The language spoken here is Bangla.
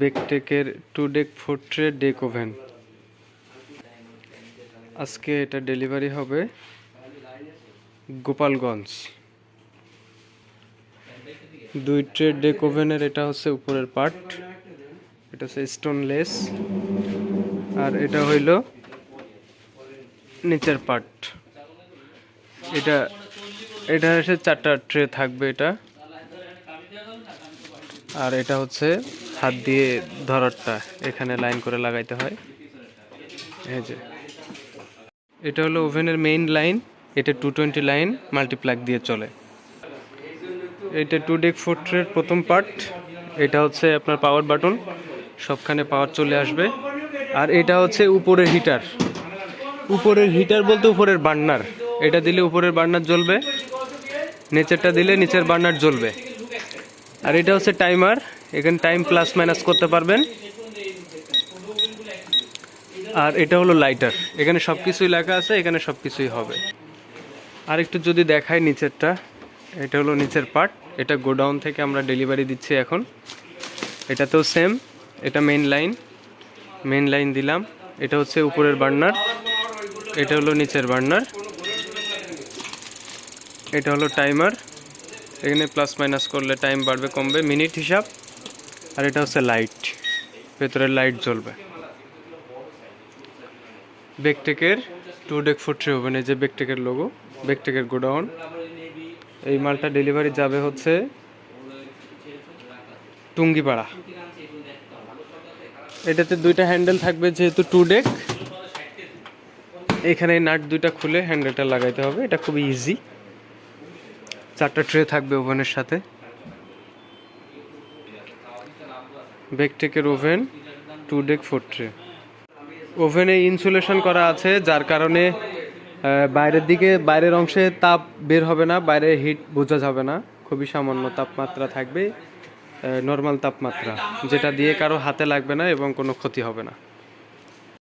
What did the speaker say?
বেকটেকের two deck four tray deck oven আজকে এটা ডেলিভারি হবে গোপালগঞ্জ। দুই ট্রে ডেক ওভেনের এটা হচ্ছে উপরের পার্ট এটা হচ্ছে স্টোনলেস আর এটা হইল নিচের পার্ট এটা এটা হচ্ছে চারটা ট্রে থাকবে এটা। আর এটা হচ্ছে হাত দিয়ে ধরারটা, এখানে লাইন করে লাগাইতে হয়। এই যে। এটা হলো ওভেনের মেইন লাইন এটা টু টোয়েন্টি লাইন মাল্টিপ্লাগ দিয়ে চলে। এটা টু ডেক ফোর ট্রের প্রথম পার্ট এটা হচ্ছে আপনার পাওয়ার বাটন সবখানে পাওয়ার চলে আসবে। আর এটা হচ্ছে উপরের হিটার উপরের হিটার বলতে উপরের বার্নার। এটা দিলে উপরের বার্নার জ্বলবে, নিচেরটা দিলে নিচের বার্নার জ্বলবে। আর এটা হচ্ছে টাইমার এখানে টাইম প্লাস মাইনাস করতে পারবেন। আর এটা হলো লাইটার এখানে সব কিছুই লেখা আছে, এখানে সব কিছুই হবে। আর একটু যদি দেখাই নিচেরটা, এটা হলো নিচের পার্ট এটা গোডাউন থেকে আমরা ডেলিভারি দিচ্ছি এখন। এটাতেও সেম এটা মেন লাইন মেন লাইন দিলাম। এটা হচ্ছে উপরের বার্নার এটা হলো নিচের বার্নার এটা হলো টাইমার এখানে প্লাস মাইনাস করলে টাইম বাড়বে, কমবে। মিনিট হিসাব। আর এটা হচ্ছে লাইট ভেতরের লাইট জ্বলবে। বেকটেকের two deck four tray oven এই যে বেকটেকের লোগো বেকটেকের গোডাউন এই মালটা ডেলিভারি যাবে হচ্ছে টুঙ্গিপাড়া। এটাতে দুইটা হ্যান্ডেল থাকবে যেহেতু টু ডেক এখানে নাট দুইটা খুলে হ্যান্ডেলটা লাগাইতে হবে। এটা খুবই ইজি চারটা ট্রে থাকবে ওভেনের সাথে। বেকটেকের oven two deck four tray ওভেনে ইনসুলেশন করা আছে, যার কারণে বাইরের দিকে, বাইরের অংশে তাপ বের হবে না, বাইরে হিট বোঝা যাবে না। খুবই সামান্য তাপমাত্রা থাকবে নর্মাল তাপমাত্রা, যেটা দিয়ে কারও হাতে লাগবে না এবং কোনো ক্ষতি হবে না।